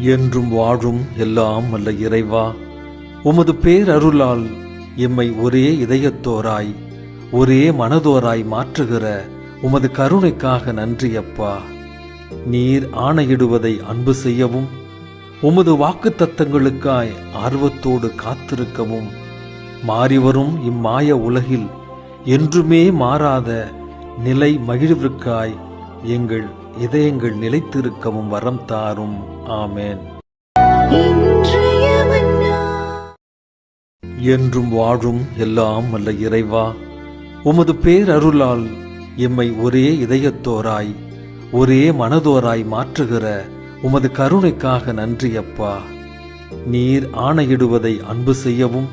என்றும் வாழும் எல்லாம் அல்ல இறைவா உமது பேரருளால் எம்மை ஒரே இதயத்தோராய் ஒரே மனதோராய் மாற்றுகிற உமது கருணைக்காக நன்றி அப்பா நீர் ஆணையிடுவதை அன்பு செய்யவும் உமது வாக்குத்தத்தங்களுக்காய் ஆர்வத்தோடு காத்திருக்கவும். மாறிவரும் இம்மாய உலகில் என்றுமே மாறாத நிலை மகிழ்விற்காய் எங்கள் இதயங்கள் நிலைத்திருக்கவும் வரம் தாரும். ஆமேன். என்றும் வாழும் எல்லாம் அல்ல இறைவா. உமது பேரருளால் எம்மை ஒரே இதயத்தோராய் ஒரே மனதோராய் மாற்றுகிற உமது கருணைக்காக நன்றி அப்பா. நீர் ஆணையிடுவதை அன்பு செய்யவும்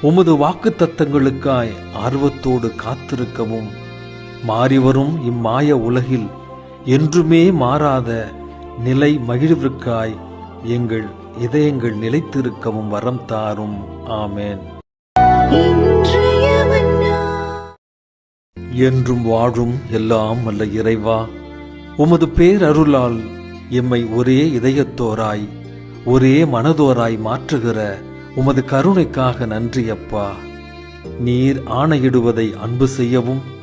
உமது வாக்குத்தத்தங்களுக்காய் ஆர்வத்தோடு காத்திருக்கவும் மாறிவரும் இம்மாய உலகில் என்றுமே மாறாத நிலை மகிழ்விற்காய் எங்கள் இதயங்கள் நிலைத்திருக்கவும் வரம் தாரும். ஆமேன். என்றும் வாழும் எல்லாம் அல்ல இறைவா உமது பேரருளால் எம்மை ஒரே இதயத்தோராய் ஒரே மனதோராய் மாற்றுகிற உமது கருணைக்காக நன்றி அப்பா. நீர் ஆணையிடுவதை அன்பு செய்யவும்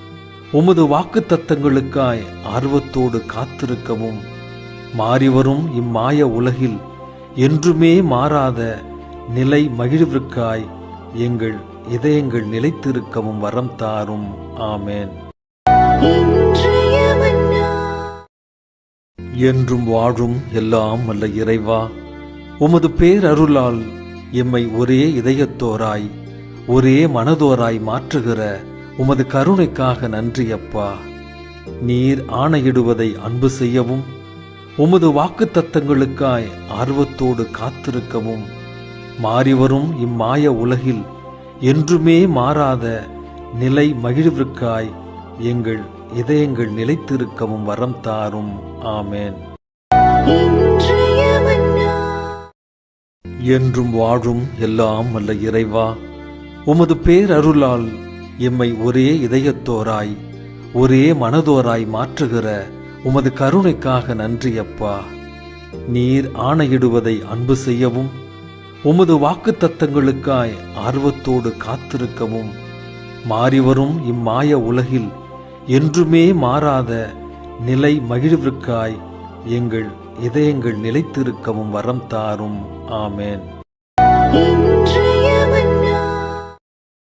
உமது வாக்குத்தத்தங்களுக்காய் ஆர்வத்தோடு காத்திருக்கவும். மாறிவரும் இம்மாய உலகில் என்றுமே மாறாத நிலை மகிழ்விற்காய் எங்கள் இதயங்கள் நிலைத்திருக்கவும் வரம் தாரும். ஆமேன். என்றும் வாழும் எல்லாம் அல்ல இறைவா உமது பேரருளால் எம்மை ஒரே இதயத்தோராய் ஒரே மனதோராய் மாற்றுகிற உமது கருணைக்காக நன்றி அப்பா. நீர் ஆணையிடுவதை அன்பு செய்யவும் உமது வாக்குத்தத்தங்களுக்காய் ஆர்வத்தோடு காத்திருக்கவும். மாறிவரும் இம்மாய உலகில் என்றுமே மாறாத நிலை மகிழ்விற்காய் எங்கள் இதயங்கள் நிலைத்திருக்கவும் வரம் தாரும். ஆமேன். என்றும் வாழும் எல்லாம் அல்ல இறைவா உமது பேரருளால் எம்மை ஒரே இதயத்தோராய் ஒரே மனதோராய் மாற்றுகிற உமது கருணைக்காக நன்றி அப்பா நீர் ஆணையிடுவதை அன்பு செய்யவும் உமது வாக்குத்தத்தங்களுக்காய் ஆர்வத்தோடு காத்திருக்கவும். மாறிவரும் இம்மாய உலகில் என்றுமே மாறாத நிலை மகிழ்விற்காய் எங்கள் இதயங்கள் நிலைத்திருக்கவும் வரம் தாரும். ஆமேன்.